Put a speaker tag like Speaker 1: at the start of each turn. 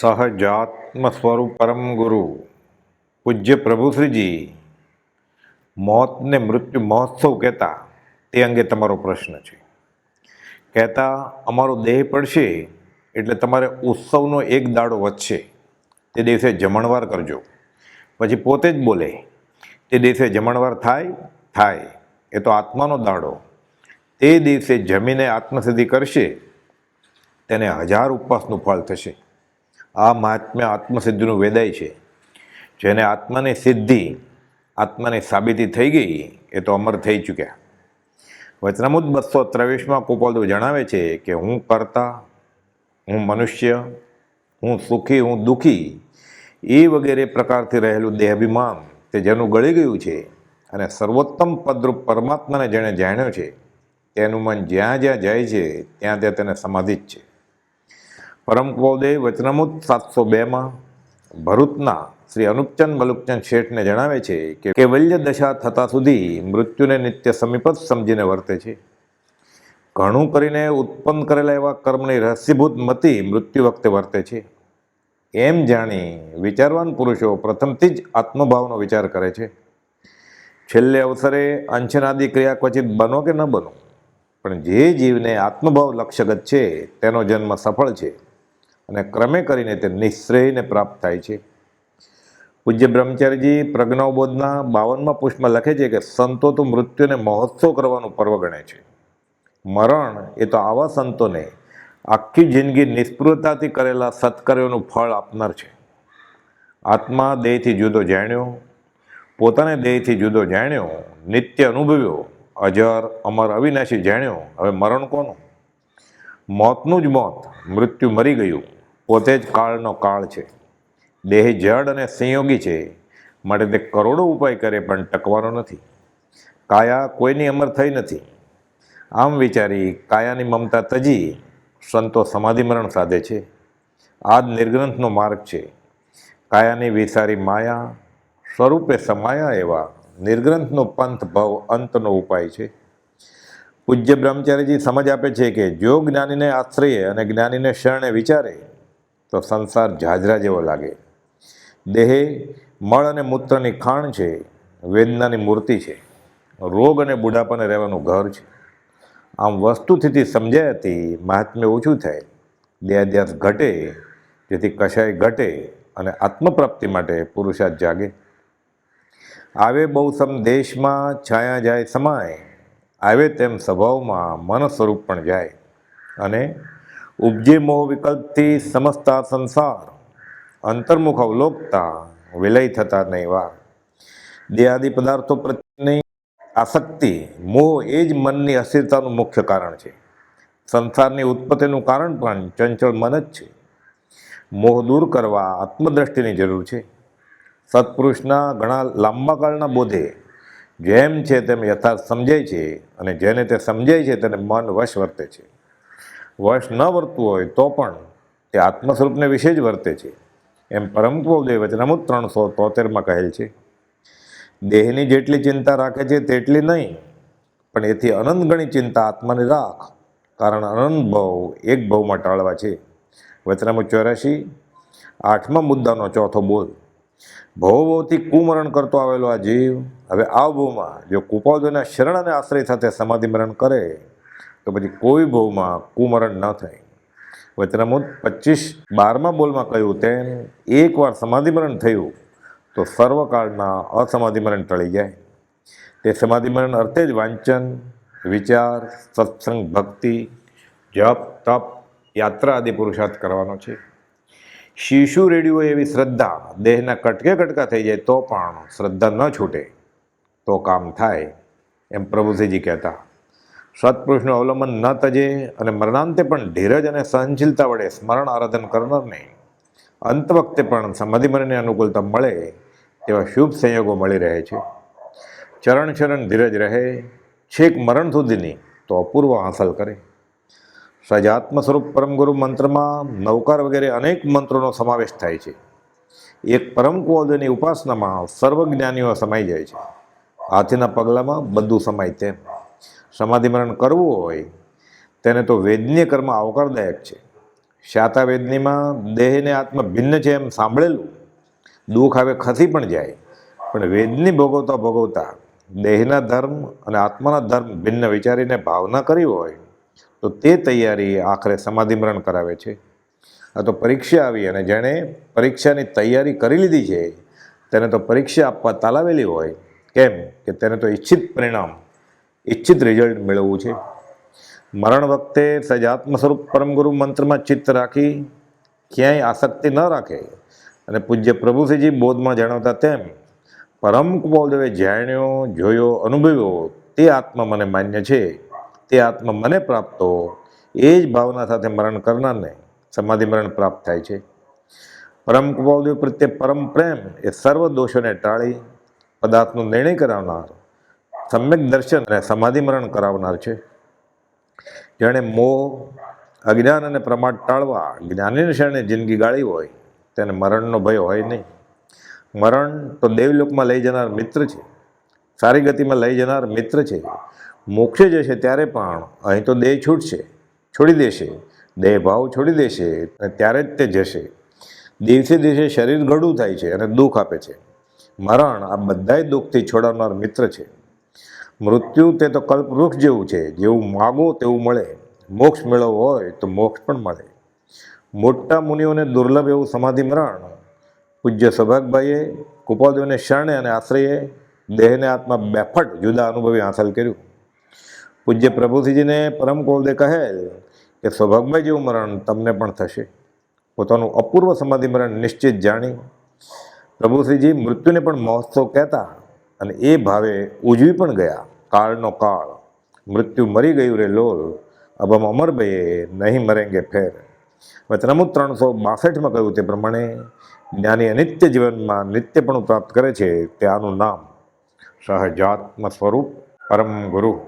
Speaker 1: સહજાત્મ સ્વરૂપ પરમ ગુરુ, પૂજ્ય પ્રભુશ્રીજી મોતને મૃત્યુ મહોત્સવ કહેતા તે અંગે તમારો પ્રશ્ન છે. કહેતા, અમારો દેહ પડશે એટલે તમારે ઉત્સવનો એક દાડો વધશે. તે દિવસે જમણવાર કરજો. પછી પોતે જ બોલે, તે દિવસે જમણવાર થાય થાય. એ તો આત્માનો દાડો. તે દિવસે જમીને આત્મસિદ્ધિ કરશે, તેને હજાર ઉપવાસનું ફળ થશે. આ મહાત્મ્ય આત્મસિદ્ધિનું વેદાય છે. જેને આત્માની સિદ્ધિ, આત્માની સાબિતી થઈ ગઈ, એ તો અમર થઈ ચૂક્યા. વચનામુદ બસો ત્રેવીસમાં કુપોલદેવ જણાવે છે કે હું કરતા, હું મનુષ્ય, હું સુખી, હું દુઃખી, એ વગેરે પ્રકારથી રહેલું દેહાભિમાન તે જેનું ગળી ગયું છે અને સર્વોત્તમ પદરૂપ પરમાત્માને જેણે જાણ્યો છે, તેનું મન જ્યાં જ્યાં જાય છે, ત્યાં ત્યાં તેને સમાધિ જ છે. પરમ કુલદેવ વચનામૃત સાતસો બેમાં ભરૂચના શ્રી અનુપચંદ મલુકચંદ શેઠને જણાવે છે કે કેવલ્ય દશા થતાં સુધી મૃત્યુને નિત્ય સમીપ જ સમજીને વર્તે છે. ઘણું કરીને ઉત્પન્ન કરેલા એવા કર્મની રહસ્યભૂત મતિ મૃત્યુ વખતે વર્તે છે. એમ જાણી વિચારવાન પુરુષો પ્રથમથી જ આત્મભાવનો વિચાર કરે છે. છેલ્લે અવસરે અંશનાદી ક્રિયા ક્વચિત બનો કે ન બનો, પણ જે જીવને આત્મભાવ લક્ષ્યગત છે તેનો જન્મ સફળ છે. અને ક્રમે કરીને તે નિશ્રેયને પ્રાપ્ત થાય છે. પૂજ્ય બ્રહ્મચારીજી પ્રજ્ઞાવબોધના બાવનમાં પુષ્પમાં લખે છે કે સંતો તો મૃત્યુને મહોત્સવ કરવાનું પર્વ ગણે છે. મરણ એ તો આવા સંતોને આખી જિંદગી નિષ્ફળતાથી કરેલા સત્કર્યોનું ફળ આપનાર છે. આત્મા દેહથી જુદો જાણ્યો, પોતાને દેહથી જુદો જાણ્યો, નિત્ય અનુભવ્યો, અજર, અમર, અવિનાશી જાણ્યો, હવે મરણ કોનું? મોતનું જ મોત, મૃત્યુ મરી ગયું. પોતે જ કાળનો કાળ છે. દેહ જડ અને સંયોગી છે. માટે તે કરોડો ઉપાય કરે પણ ટકવાનો નથી. કાયા કોઈની અમર થઈ નથી. આમ વિચારી કાયાની મમતા તજી સંતો સમાધિ મરણ સાધે છે. આ જ નિર્ગ્રંથનો માર્ગ છે. કાયાની વિસારી માયા સ્વરૂપે સમાયા એવા નિર્ગ્રંથનો પંથ ભવ અંતનો ઉપાય છે. પૂજ્ય બ્રહ્મચારીજી સમજ આપે છે કે જો જ્ઞાનીને આશ્રયે અને જ્ઞાનીને શરણે વિચારે તો સંસાર ઝાઝરા જેવો લાગે. દેહે મળ અને મૂત્રની ખાણ છે, વેદનાની મૂર્તિ છે, રોગ અને બુઢાપાને રહેવાનું ઘર છે. આમ વસ્તુથી સમજાય હતી મહાત્મ્ય ઓછું થાય. દેહાધ્યાસ ઘટે, જેથી કશાય ઘટે અને આત્મપ્રાપ્તિ માટે પુરુષાર્થ જાગે. આવે બહુ સમ દેશમાં, છાયા જાય સમાય. આવે તેમ સ્વભાવમાં મન સ્વરૂપ પણ જાય. અને ઉપજે મોહ વિકલ્પથી સમજતા સંસાર, અંતર્મુખ અવલોકતા, વિલય થતા નહીં વાર દેહાદિ પદાર્થો પ્રત્યેની આસક્તિ, મોહ એ જ મનની અસ્થિરતાનું મુખ્ય કારણ છે. સંસારની ઉત્પત્તિનું કારણ પણ ચંચળ મન જ છે. મોહ દૂર કરવા આત્મદ્રષ્ટિની જરૂર છે. સત્પુરુષના ઘણા લાંબા કાળના બોધે જેમ છે તેમ યથાર્થ સમજાય છે અને જેને તે સમજાય છે તેને મન વશ વર્તે છે. વશ ન વર્તવું હોય તો પણ તે આત્મ સ્વરૂપને વિશે જ વર્તે છે. એમ પરમકુદેવ વચનામૃત ત્રણસો તોતેરમાં કહેલ છે. દેહની જેટલી ચિંતા રાખે છે તેટલી નહીં, પણ એથી અનંત ગણી ચિંતા આત્માની રાખ, કારણ અનંત ભાવ એક ભાવમાં ટાળવા છે. વચનામૃત ચોરાશી આઠમા મુદ્દાનો ચોથો બોલ. ભવભવથી કુમરણ કરતો આવેલો આ જીવ, હવે આ ભવમાં જો કુપાવજોના શરણ અને આશ્રય સાથે સમાધિ મરણ કરે તો પછી કોઈ ભવમાં કુમરણ ન થાય. વચનામૃત પચીસ બારમા બોલમાં કહ્યું તેમ એકવાર સમાધિમરણ થયું તો સર્વકાળના અસમાધિમરણ ટળી જાય. તે સમાધિમરણ અર્થે જ વાંચન, વિચાર, સત્સંગ, ભક્તિ, જપ, તપ, યાત્રા આદિ પુરુષાર્થ કરવાનો છે. શિશુ રેડિયો એવી શ્રદ્ધા, દેહના કટકે કટકા થઈ જાય તો પણ શ્રદ્ધા ન છૂટે. તો કામ થાય, એમ પ્રભુજીજી કહેતા. સત્પુરુષનું અવલંબન ન તજે અને મરણાંતે પણ ધીરજ અને સહનશીલતા વડે સ્મરણ આરાધન કરનારને અંત વખતે પણ સમાધિ અનુકૂળતા મળે તેવા શુભ સંયોગો મળી રહે છે. ચરણ ચરણ ધીરજ રહે, છેક મરણ સુધીની તો અપૂર્વ હાંસલ કરે. સજાત્મ સ્વરૂપ પરમગુરુ મંત્રમાં નવકાર વગેરે અનેક મંત્રોનો સમાવેશ થાય છે. એક પરમ કુવોદની ઉપાસનામાં સર્વજ્ઞાનીઓ સમાઈ જાય છે. હાથીના પગલામાં બધું સમાય તેમ. સમાધિ મરણ કરવું હોય, તેને તો વેદનીય કર્મ આવકારદાયક છે. શાતાવેદનીમાં દેહને આત્મા ભિન્ન છે એમ સાંભળેલું, દુઃખ આવે ખસી પણ જાય. પણ વેદની ભોગવતા ભોગવતા દેહના ધર્મ અને આત્માના ધર્મ ભિન્ન વિચારીને ભાવના કરી હોય, તો તે તૈયારી આખરે સમાધિમરણ કરાવે છે. આ તો પરીક્ષા આવી અને જેણે પરીક્ષાની તૈયારી કરી લીધી છે, તેને તો પરીક્ષા આપવા તાલાવેલી હોય. કેમ? કે તેને તો ઈચ્છિત પરિણામ ઈચ્છિત રિઝલ્ટ મેળવવું છે. મરણ વખતે સજાત્મ સ્વરૂપ પરમગુરુ મંત્રમાં ચિત્ત રાખી ક્યાંય આસક્તિ ન રાખે. અને પૂજ્ય પ્રભુસિંહજી બોધમાં જણાવતા તેમ, પરમ કુપાલદેવે જાણ્યો, જોયો, અનુભવ્યો, તે આત્મા મને માન્ય છે. તે આત્મા મને પ્રાપ્ત એ જ ભાવના સાથે મરણ કરનારને સમાધિ મરણ પ્રાપ્ત થાય છે. પરમ કુપાલદેવ પ્રત્યે પરમ પ્રેમ એ સર્વ દોષોને ટાળી, પદાર્થનો નિર્ણય કરાવનાર સમ્યક દર્શન અને સમાધિ મરણ કરાવનાર છે. જેણે મોહ, અજ્ઞાન અને પ્રમાદ ટાળવા જ્ઞાનીને શરણે જિંદગી ગાળી હોય, તેને મરણનો ભય હોય નહીં. મરણ તો દેવલોકમાં લઈ જનાર મિત્ર છે. સારી ગતિમાં લઈ જનાર મિત્ર છે. મોક્ષે જશે ત્યારે પણ અહીં તો દેહ છૂટશે, છોડી દેશે. દેહ ભાવ છોડી દેશે અને ત્યારે જ તે જશે. દિવસે દિવસે શરીર ઘડું થાય છે અને દુઃખ આપે છે. મરણ આ બધાય દુઃખથી છોડાવનાર મિત્ર છે. મૃત્યુ તે તો કલ્પવૃક્ષ જેવું છે. જેવું માગો તેવું મળે. મોક્ષ મેળવવો હોય તો મોક્ષ પણ મળે. મોટા મુનિઓને દુર્લભ એવું સમાધિ મરણ. પૂજ્ય સૌભાગભાઈએ કુપાદેવને શરણે અને આશ્રયે દેહને આત્મા બેફટ જુદા અનુભવી હાંસલ કર્યું. પૂજ્ય પ્રભુસિંહજીને પરમ કોલદે કહેલ કે સૌભાગભાઈ જેવું મરણ તમને પણ થશે. પોતાનું અપૂર્વ સમાધિ મરણ નિશ્ચિત જાણી પ્રભુશ્રીજી મૃત્યુને પણ મહોત્સવ કહેતા અને એ ભાવે ઉજવી પણ ગયા. કાળનો કાળ. મૃત્યુ મરી ગયું રે લોલ. અબ હમ અમરભાઈએ નહીં મરેંગે ફેર. વચનામું ત્રણસો બાસઠમાં કહ્યું તે પ્રમાણે, જ્ઞાની અનિત્ય જીવનમાં નિત્યપણું પ્રાપ્ત કરે છે તે આનું નામ. સહજાત્મ સ્વરૂપ પરમ ગુરુ.